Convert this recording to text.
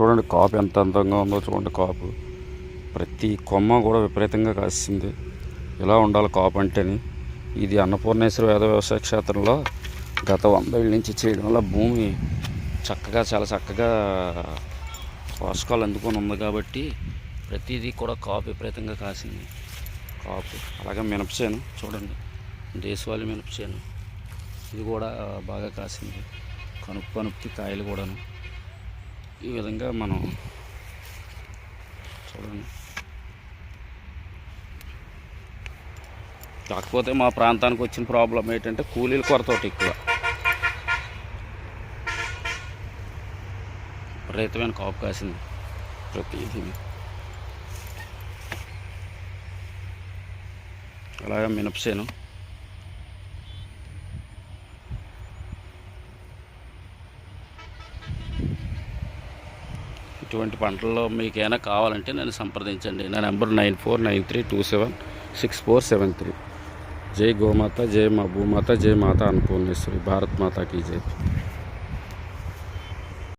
చూడండి కాపు ఎంత అందంగా ఉందో చూడండి కాపు. ప్రతి కొమ్మ కూడా విపరీతంగా కాసింది. ఇలా ఉండాలి కాపు అంటేని. ఇది అన్నపూర్ణేశ్వర వేద వ్యవసాయ క్షేత్రంలో గత వంద ఏళ్ళ నుంచి చేయడం వల్ల భూమి చక్కగా చాలా చక్కగా పోషకాలు అందుకొని ఉంది కాబట్టి ప్రతిదీ కూడా కాపు విపరీతంగా కాసింది. కాపు. అలాగే మినపచేను చూడండి. దేశవాళి మినపచేను. ఇది కూడా బాగా కాసింది. కనుపు కనుపుకి కాయలు కూడాను. ఈ విధంగా మనం చూడండి. కాకపోతే మా ప్రాంతానికి వచ్చిన ప్రాబ్లం ఏంటంటే కూలీల కొరత ఒకటి ఎక్కువ. విపరీతమైన కాపు కాసింది ప్రతిదీ అలాగే మినపసేను ఇటువంటి పంటల్లో మీకు ఏమైనా కావాలంటే నన్ను సంప్రదించండి. నా number nine four nine three two seven six four seven three. జై గోమాత జై మా భూమాత జై మాత అన్నపూర్ణేశ్వరి. భారత్ మాతాకి జై.